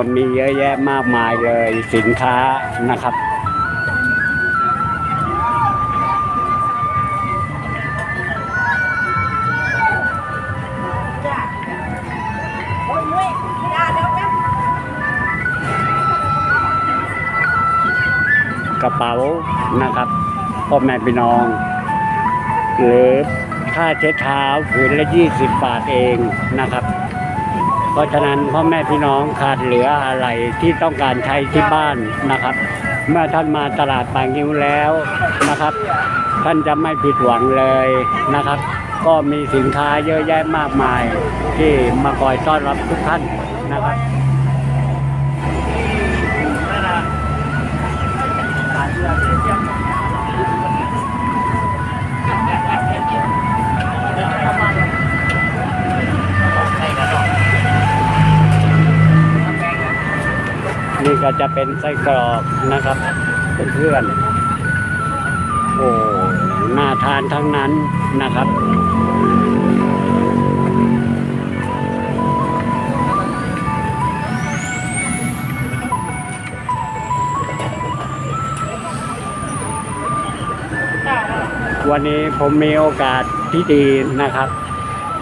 ครับก็มีเยอะแยะมากมายเลยสินค้านะครับ กระเป๋านะครับพ่อแม่พี่น้อง หรือค่าเช็ดเท้าผืนละ 20 บาทเองนะครับ เพราะฉะนั้นพ่อแม่พี่น้องขาดเหลืออะไรที่ต้องการใช้ที่บ้านนะครับ เมื่อท่านมาตลาดปางยิ้วแล้วนะครับ ท่านจะไม่ผิดหวังเลยนะครับ ก็มีสินค้าเยอะแยะมากมาย ที่มาคอยต้อนรับทุกท่านนะครับ นี่ก็จะเป็นไส้กรอกนะครับเพื่อนๆโอ้น่าทานทั้งนั้นนะครับวันนี้ผมมีโอกาสที่ดีนะครับ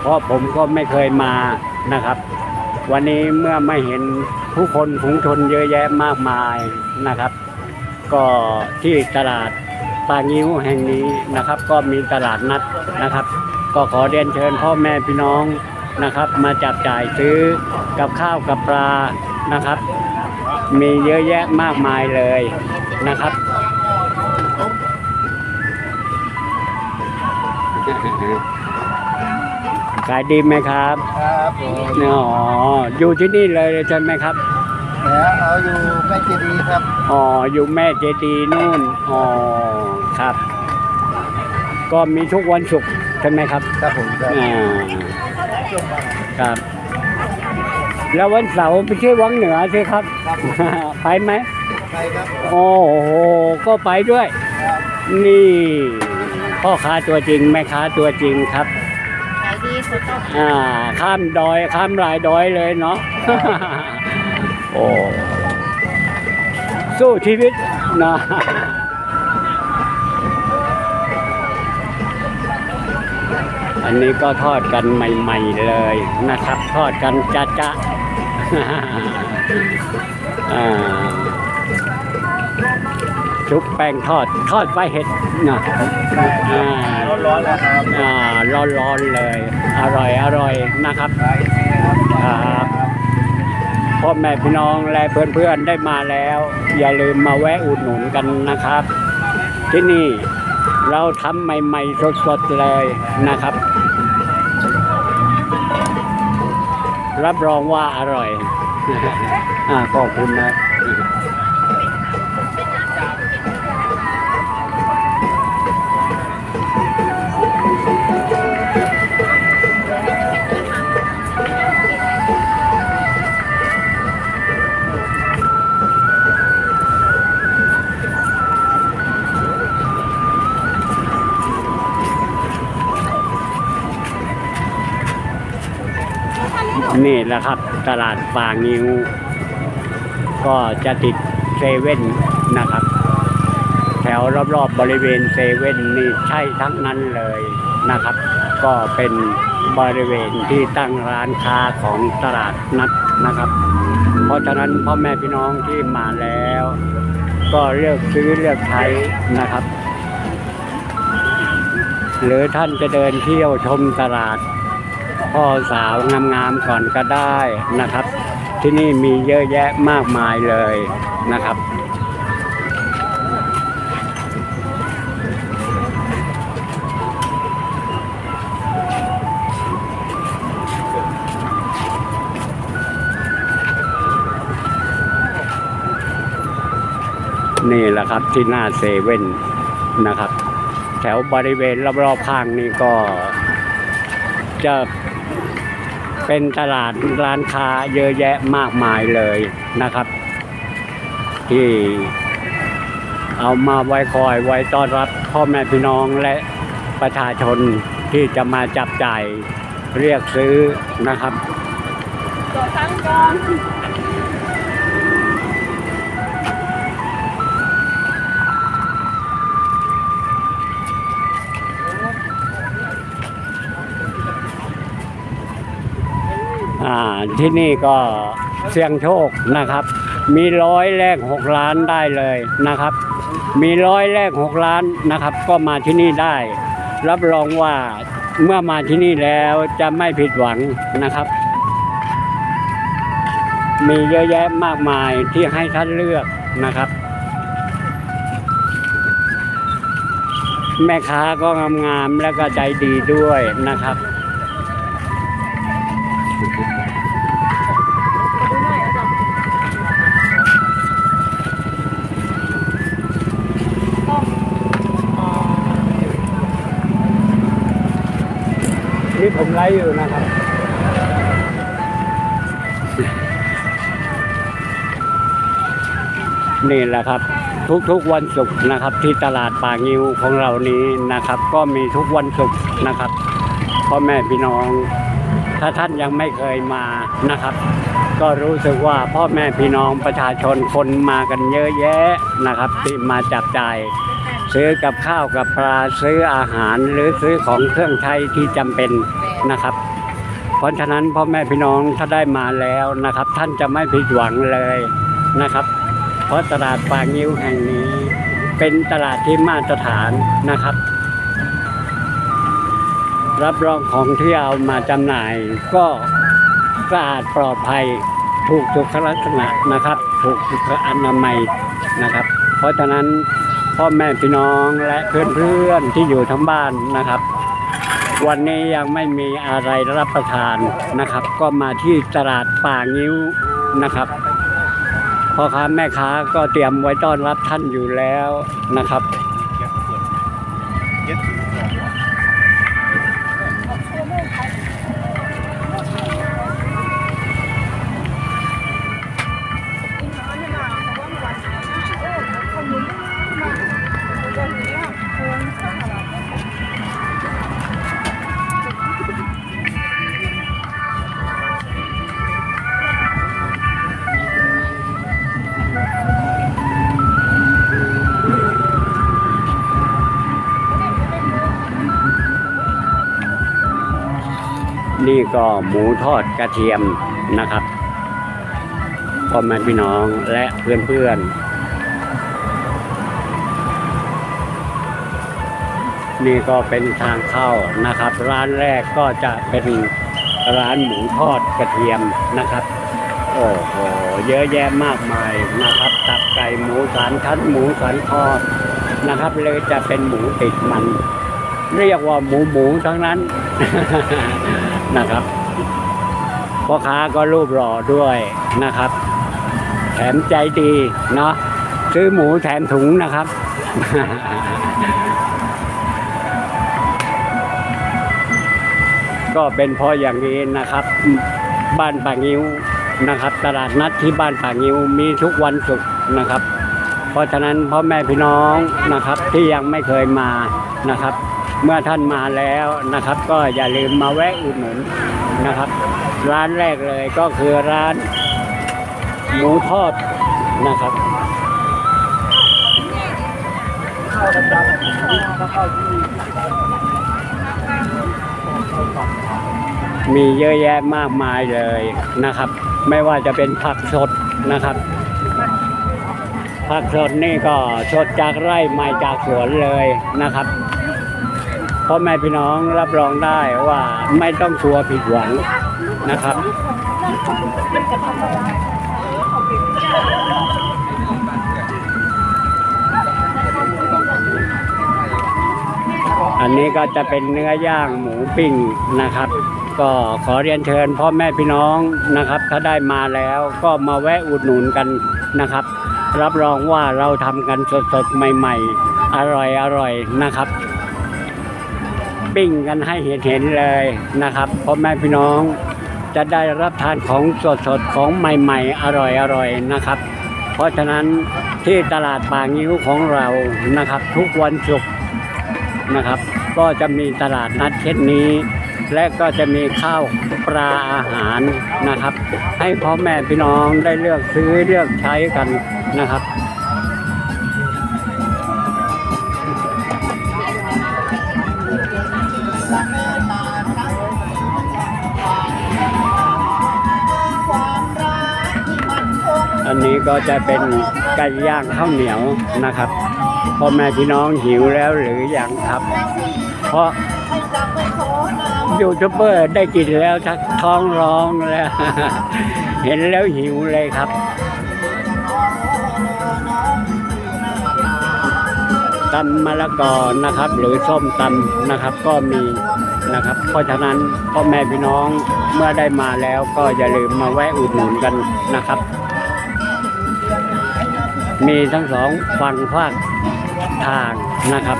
เพราะผมก็ไม่เคยมานะครับ วันนี้เมื่อไม่เห็น ผู้คนฝูงชนเยอะแยะมากมายนะครับ ก็ที่ตลาดปางิ้วแห่งนี้นะครับ ก็มีตลาดนัดนะครับ ก็ขอเรียนเชิญพ่อแม่พี่น้องนะครับ มาจับจ่ายซื้อกับข้าวกับปลานะครับ มีเยอะแยะมากมายเลยนะครับ ขายดีไหมครับ ครับผมอ๋อ อยู่ที่นี่เลยใช่ไหมครับแล้วเอาอยู่แม่เจดีย์ครับ อ๋อ อยู่แม่เจดีย์นู่น อ๋อ ครับ ก็มีทุกวันศุกร์ใช่ไหมครับ ครับผมครับอ่า ครับ แล้ววันเสาร์ไปเที่ยววังเหนือสิครับไปไหม ไปครับโอ้โห ก็ไปด้วย ครับนี่พ่อค้าตัวจริงแม่ค้าตัวจริงครับ ขายดีสุดก็อ่าข้ามดอยข้ามหลายดอยเลยเนาะ โอ้สู้ชีวิตนะอันนี้ก็ทอดกันใหม่ๆเลยนะครับ ทอดกันจ้าจ้าอ่า ชุบแป้งทอด ทอดไฟเห็ดนะอ่าร้อนๆแล้วครับอ่าร้อนๆเลย อร่อยอร่อยนะครับครับครับพ่อแม่พี่น้องและเพื่อนๆได้มาแล้ว อย่าลืมมาแวะอุดหนุนกันนะครับ ที่นี่เราทำใหม่ๆสดๆเลยนะครับ รับรองว่าอร่อย อ่าขอบคุณนะ นี่แหละครับตลาดป่างิ้ว ก็จะติดเซเว่นนะครับ แถวรอบๆบบริเวณเซเว่นนี่ใช่ทั้งนั้นเลยนะครับ ก็เป็นบริเวณที่ตั้งร้านค้าของตลาดนัดนะครับ เพราะฉะนั้นพ่อแม่พี่น้องที่มาแล้ว ก็เลือกซื้อเลือกใช้นะครับ หรือท่านจะเดินเที่ยวชมตลาด พ่อสาวงามๆก่อนก็ได้นะครับ ที่นี่มีเยอะแยะมากมายเลยนะครับนี่แหละครับที่หน้าเซเว่นนะครับ แถวบริเวณรอบๆข้างนี่ก็จะ เป็นตลาดร้านค้าเยอะแยะมากมายเลยนะครับ ที่เอามาไว้คอยไว้ต้อนรับพ่อแม่พี่น้องและประชาชนที่จะมาจับจ่ายเรียกซื้อนะครับตัวตั้งกอง ที่นี่ก็เสี่ยงโชคนะครับ มีร้อยแรกหกล้านได้เลยนะครับ มีร้อยแรกหกล้านนะครับ ก็มาที่นี่ได้ รับรองว่าเมื่อมาที่นี่แล้วจะไม่ผิดหวังนะครับ มีเยอะแยะมากมายที่ให้ท่านเลือกนะครับ แม่ค้าก็งามๆแล้วก็ใจดีด้วยนะครับนี่ ผมไลฟ์อยู่นะครับ นี่แหละครับ ทุกๆวันศุกร์นะครับ ที่ตลาดป่างิวของเรานี้นะครับ ก็มีทุกวันศุกร์นะครับพ่อแม่พี่น้อง ถ้าท่านยังไม่เคยมานะครับ ก็รู้สึกว่าพ่อแม่พี่น้องประชาชนคนมากันเยอะแยะนะครับ ที่มาจับจ่าย ซื้อกับข้าวกับปลาซื้ออาหารหรือซื้อของเครื่องใช้ที่จำเป็นนะครับ เพราะฉะนั้นพ่อแม่พี่น้องถ้าได้มาแล้วนะครับ ท่านจะไม่ผิดหวังเลยนะครับ เพราะตลาดป่างิ้วแห่งนี้ เป็นตลาดที่มาตรฐานนะครับ รับรองของที่เอามาจำหน่ายก็สะอาดปลอดภัยถูกสุขลักษณะนะครับ ถูกสุขอนามัยนะครับ เพราะฉะนั้น พ่อแม่พี่น้องและเพื่อนๆที่อยู่ทั้งบ้านนะครับ วันนี้ยังไม่มีอะไรรับประทานนะครับ ก็มาที่ตลาดป่างิ้วนะครับพ่อค้าแม่ค้าก็เตรียมไว้ต้อนรับท่านอยู่แล้วนะครับ นี่ก็หมูทอดกระเทียมนะครับพ่อแม่พี่น้องและเพื่อนๆ นี่ก็เป็นทางเข้านะครับ ร้านแรกก็จะเป็นร้านหมูทอดกระเทียมนะครับ โอ้โห เยอะแยะมากมายนะครับ ตับไก่หมูสันชั้นหมูสันคอนะครับ เลยจะเป็นหมูติดมัน เรียกว่าหมูหมูทั้งนั้น นะครับพ่อค้าก็รูปหล่อด้วยนะครับ แถมใจดีเนาะซื้อหมูแถมถุงนะครับ ก็เป็นเพราะอย่างนี้นะครับ บ้านป่างิ้วนะครับ ตลาดนัดที่บ้านป่างิ้วมีทุกวันศุกร์นะครับ เพราะฉะนั้นพ่อแม่พี่น้องนะครับที่ยังไม่เคยมานะครับ เมื่อท่านมาแล้วนะครับก็อย่าลืมมาแวะอุดหนุนนะครับ ร้านแรกเลยก็คือร้าน หมูทอดนะครับมีเยอะแยะมากมายเลยนะครับ ไม่ว่าจะเป็นผักสดนะครับ ผักสดนี่ก็สดจากไร่ใหม่จากสวนเลยนะครับ พ่อแม่พี่น้องรับรองได้ว่าไม่ต้องกลัวผิดหวังนะครับ อันนี้ก็จะเป็นเนื้อย่างหมูปิ้งนะครับ ก็ขอเรียนเชิญพ่อแม่พี่น้องนะครับ ถ้าได้มาแล้วก็มาแวะอุดหนุนกันนะครับ รับรองว่าเราทำกันสดๆใหม่ ๆ อร่อยๆนะครับ ปิ้งกันให้เห็นๆเลยนะครับพ่อแม่พี่น้องจะได้รับทานของสดๆของใหม่ๆ อร่อยๆนะครับ เพราะฉะนั้นที่ตลาดป่างิ้วของเรานะครับ ทุกวันศุกร์นะครับ ก็จะมีตลาดนัดเช่นนี้ และก็จะมีข้าวปลาอาหารนะครับ ให้พ่อแม่พี่น้องได้เลือกซื้อเลือกใช้กันนะครับ อันนี้ก็จะเป็นไก่ย่างข้าวเหนียวนะครับพ่อแม่พี่น้องหิวแล้วหรือยังครับ เพราะยูทูบเบอร์ได้กินแล้วทักท้องร้องแล้ว เห็นแล้วหิวเลยครับ ตำมะละกอนะครับ หรือส้มตำนะครับ ก็มีนะครับ เพราะฉะนั้นพ่อแม่พี่น้องเมื่อได้มาแล้วก็อย่าลืมมาแวะอุดหนุนกันนะครับ มีทั้งสองฝั่งภาคทางนะครับ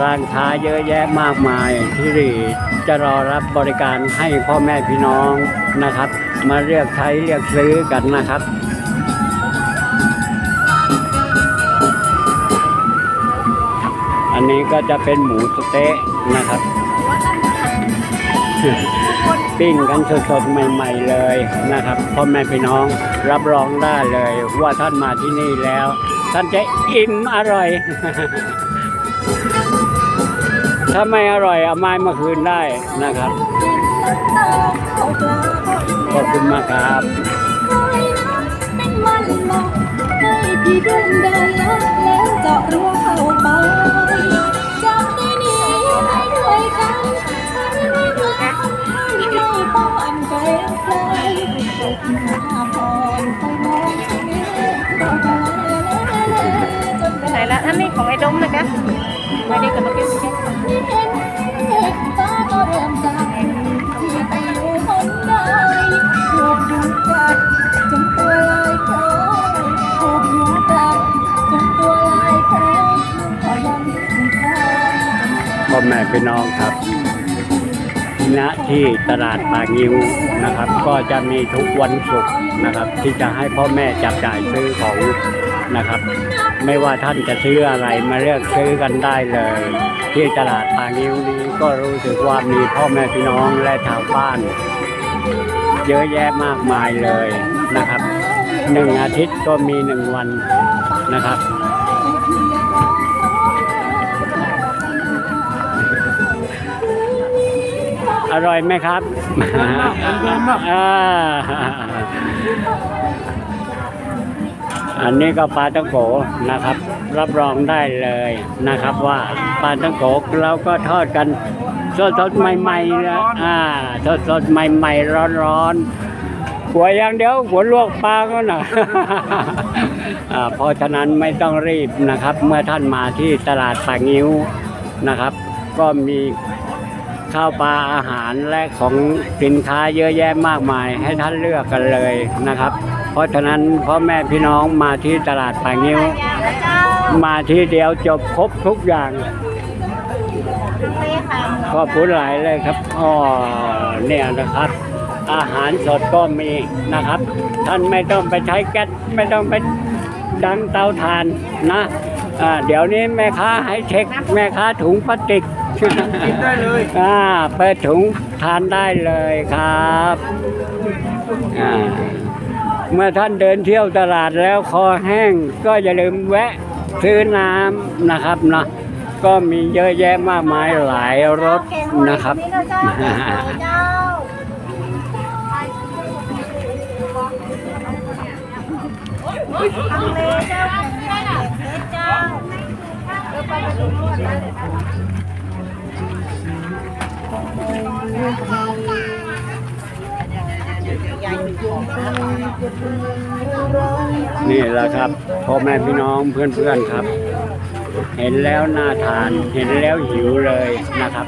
ร้านค้าเยอะแยะมากมายที่จะรอรับบริการให้พ่อแม่พี่น้องนะครับ มาเลือกใช้เลือกซื้อกันนะครับอันนี้ก็จะเป็นหมูสเต๊ะนะครับ ปิ้งกันสดๆใหม่ ๆเลยนะครับพ่อแม่พี่น้องรับรองได้เลยว่าท่านมาที่นี่แล้ว ท่านจะอิ่มอร่อย ถ้าไม่อร่อยเอาไม้มาคืนได้นะครับขอบคุณมากครับ พ่อแม่พี่น้องครับณที่ตลาดปางิ้วนะครับ ก็จะมีทุกวันศุกร์นะครับ ที่จะให้พ่อแม่จับจ่ายซื้อของ นะครับ ไม่ว่าท่านจะซื้ออะไรมาเลือกซื้อกันได้เลย ที่ตลาดปากงิ้วนี้ก็รู้สึกว่ามีพ่อแม่พี่น้องและชาวบ้าน เยอะแยะมากมายเลยนะครับหนึ่งอาทิตย์ก็มีหนึ่งวันนะครับอร่อยไหมครับอ่า อันนี้ก็ปลาตังโกนะครับ รับรองได้เลยนะครับว่าปลาตังโกเราก็ทอดกันสดๆใหม่ๆนะอ่าสดๆใหม่ๆร้อนๆหัวอย่างเดียวหัวลวกปลาก็หนะอ่าเพราะฉะนั้นไม่ต้องรีบนะครับ เมื่อท่านมาที่ตลาดปากงิ้วนะครับ ก็มีข้าวปลาอาหารและของสินค้าเยอะแยะมากมาย ให้ท่านเลือกกันเลยนะครับ เพราะฉะนั้นพ่อแม่พี่น้องมาที่ตลาดปากงิ้วเจ้ามาที่เดียวจบครบทุกอย่างเป้ค่ะขอบคุณหลายเลยครับอ๋อเนี่ยนะครับ อาหารสดก็มีนะครับ ท่านไม่ต้องไปใช้แก๊สไม่ต้องไปดังเตาถ่านนะอ่าเดี๋ยวนี้แม่ค้าให้เช็คแม่ค้าถุงพลาสติกกินได้เลยอ่าเปิดถุงทานได้เลยครับอ่า เมื่อท่านเดินเที่ยวตลาดแล้วคอแห้งก็อย่าลืมแวะซื้อน้ำนะครับนะก็มีเยอะแยะมากมายหลายรสนะครับนี่น นี่แหละครับพ่อแม่พี่น้องเพื่อนๆครับ เห็นแล้วน่าทาน เห็นแล้วหิวเลยนะครับ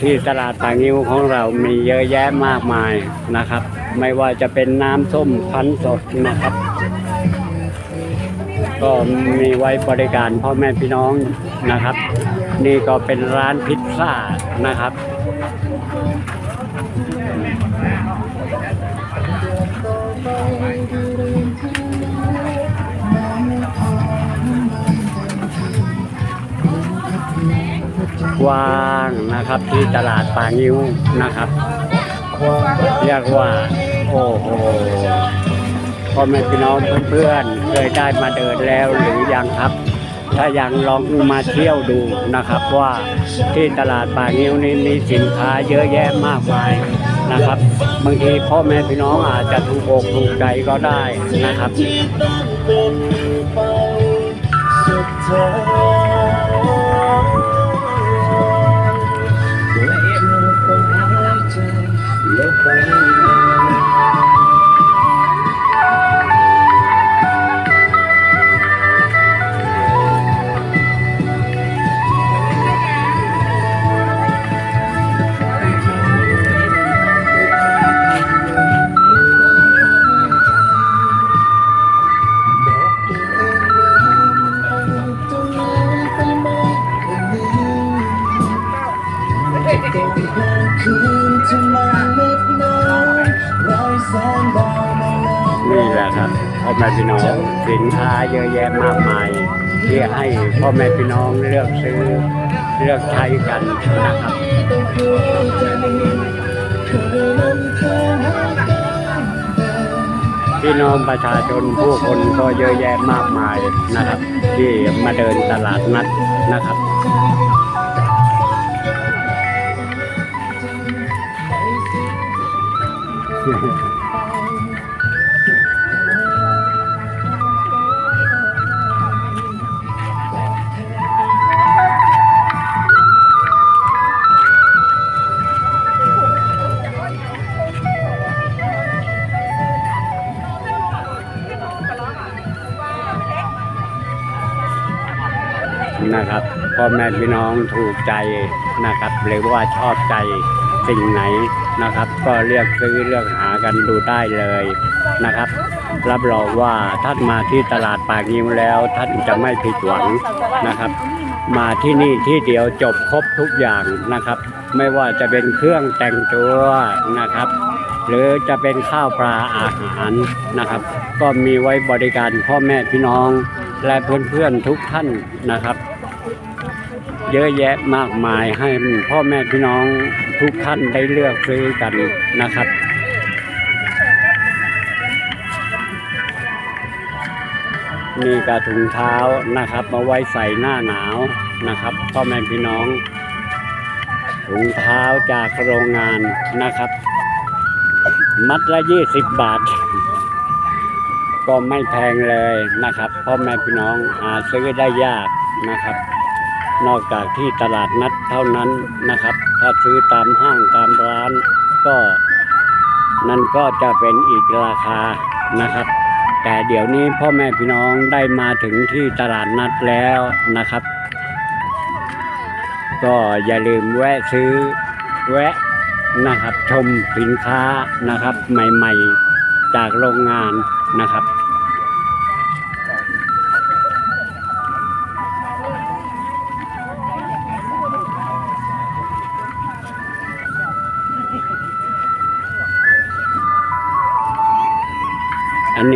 ที่ตลาดปางิ้วของเรามีเยอะแยะมากมายนะครับ ไม่ว่าจะเป็นน้ำส้มพันสดนะครับ ก็มีไว้บริการพ่อแม่พี่น้องนะครับ นี่ก็เป็นร้านพิ สะอาดนะครับ กว้างนะครับที่ตลาดป่างิ้วนะครับเรียกว่าโอ้โหพ่อแม่พี่น้องเพื่อนๆเคยได้มาเดินแล้วหรือยังครับ ถ้ายังลองมาเที่ยวดูนะครับว่าที่ตลาดป่างิ้วนี้มีสินค้าเยอะแยะมากมายนะครับบางทีพ่อแม่พี่น้องอาจจะถูกอกถูกใจก็ได้นะครับนี่แสินค้าเยอะแยะมากมายที่ให้พ่อแม่พี่น้องเลือกซื้อเลือกใช้กันนะครับพี่น้องประชาชนผู้คนก็เยอะแยะมากมายนะครับ ที่มาเดินตลาดนัดนะครับ นะครับพ่อแม่พี่น้องถูกใจนะครับหรือว่าชอบใจสิ่งไหนนะครับ ก็เลือกซื้อเลือกหากันดูได้เลยนะครับ รับรองว่าท่านมาที่ตลาดปากงิ้วแล้ว ท่านจะไม่ผิดหวังนะครับ มาที่นี่ที่เดียวจบครบทุกอย่างนะครับ ไม่ว่าจะเป็นเครื่องแต่งตัวนะครับ หรือจะเป็นข้าวปลาอาหารนะครับ ก็มีไว้บริการพ่อแม่พี่น้องและเพื่อนๆทุกท่านนะครับ เยอะแยะมากมายให้พ่อแม่พี่น้องทุกท่านได้เลือกซื้อกันนะครับ นี่กระถุงเท้านะครับ มาไว้ใส่หน้าหนาวนะครับ พ่อแม่พี่น้อง ถุงเท้าจากโรงงานนะครับ มัดละยี่สิบบาท ก็ไม่แพงเลยนะครับ พ่อแม่พี่น้องหาซื้อได้ยากนะครับ นอกจากที่ตลาดนัดเท่านั้นนะครับ ถ้าซื้อตามห้างตามร้านก็นั่นก็จะเป็นอีกราคานะครับ แต่เดี๋ยวนี้พ่อแม่พี่น้องได้มาถึงที่ตลาดนัดแล้วนะครับ ก็อย่าลืมแวะซื้อแวะนะครับชมสินค้านะครับ ใหม่ๆ จากโรงงานนะครับ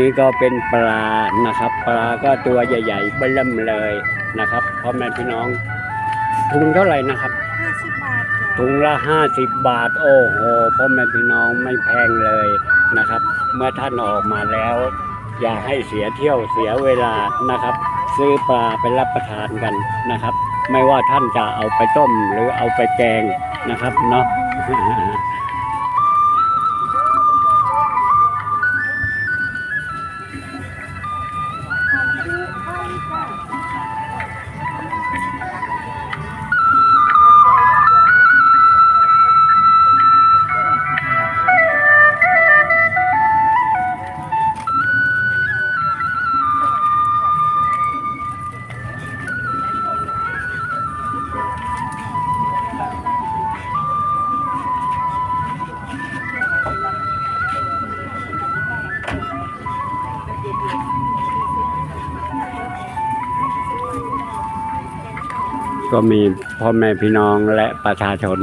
นนี้ก็เป็นปลานะครับ ปลาก็ตัวใหญ่ๆเบิ่มเลยนะครับพ่อแม่พี่น้องถุงเท่าไหร่นะครับห้าสิบบาทจ้ะถุงละห้าสิบบาท โอ้โหพ่อแม่พี่น้องไม่แพงเลยนะครับ เมื่อท่านออกมาแล้ว อย่าให้เสียเที่ยวเสียเวลานะครับ ซื้อปลาไปรับประทานกันนะครับ ไม่ว่าท่านจะเอาไปต้มหรือเอาไปแกงนะครับเนาะ ก็มีพ่อแม่พี่น้องและประชาชน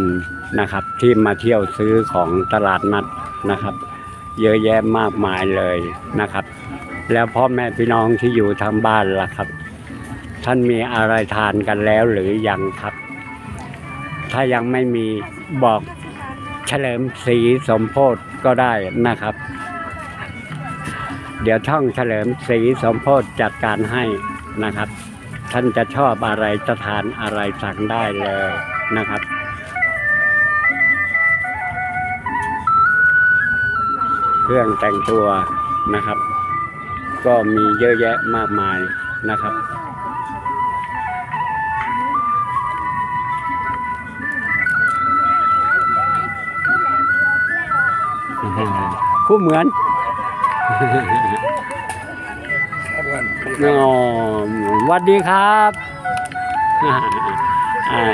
นะครับ ที่มาเที่ยวซื้อของตลาดนัดนะครับ เยอะแยะมากมายเลยนะครับ แล้วพ่อแม่พี่น้องที่อยู่ทางบ้านล่ะครับ ท่านมีอะไรทานกันแล้วหรือยังครับ ถ้ายังไม่มีบอกเฉลิมศรีสมโพธก็ได้นะครับ เดี๋ยวช่องเฉลิมศรีสมโพธจัดการให้นะครับ ท่านจะชอบอะไรจะทานอะไรสั่งได้เลยนะครับเครื่องแต่งตัวนะครับ ก็มีเยอะแยะมากมายนะครับ คู่เหมือน อ๋อสวัสดีครับอ่า